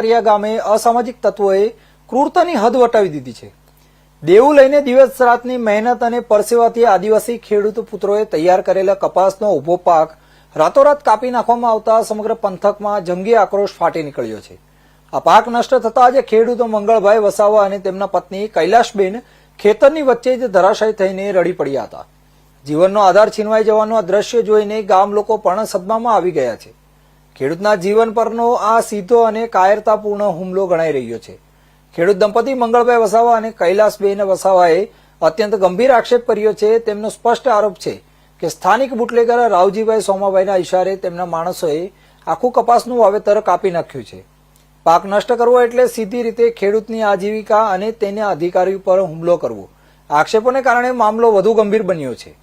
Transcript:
કરિયા ગામે અસામાજિક તત્વોએ ક્રૂરતાની હદ વટાવી દીધી છે. દેવું લઈને દિવસ રાતની મહેનત અને પરસેવાથી આદિવાસી ખેડૂત પુત્રોએ તૈયાર કરેલા કપાસનો ઊભો પાક રાતોરાત કાપી નાખવામાં આવતા સમગ્ર પંથકમાં જંગી આક્રોશ ફાટી નીકળ્યો છે. આ પાક નષ્ટ થતા આજે ખેડૂતો મંગળભાઈ વસાવા અને તેમના પત્ની કૈલાશબેન ખેતરની વચ્ચે જ ધરાશય થઈને રડી પડ્યા હતા. જીવનનો આધાર છીનવાઈ જવાનું આ દ્રશ્ય જોઈને ગામ લોકો પણ સદમામાં આવી ગયા છે. ખેડૂતના જીવન પરનો આ સીધો અને કાયરતાપૂર્ણ હુમલો ગણાઈ રહ્યો છે. ખેડૂત દંપતી મંગળભાઈ વસાવા અને કૈલાસબેન વસાવાએ અત્યંત ગંભીર આક્ષેપ કર્યો છે. તેમનો સ્પષ્ટ આરોપ છે કે સ્થાનિક બુટલેગર રાવજીભાઈ સોમાભાઈના ઇશારે તેમના માણસોએ આખું કપાસનું વાવેતર કાપી નાખ્યું છે. પાક નષ્ટ કરવો એટલે સીધી રીતે ખેડૂતની આજીવિકા અને તેના અધિકારી ઉપર હુમલો કરવો. આક્ષેપોને કારણે મામલો વધુ ગંભીર બન્યો છે.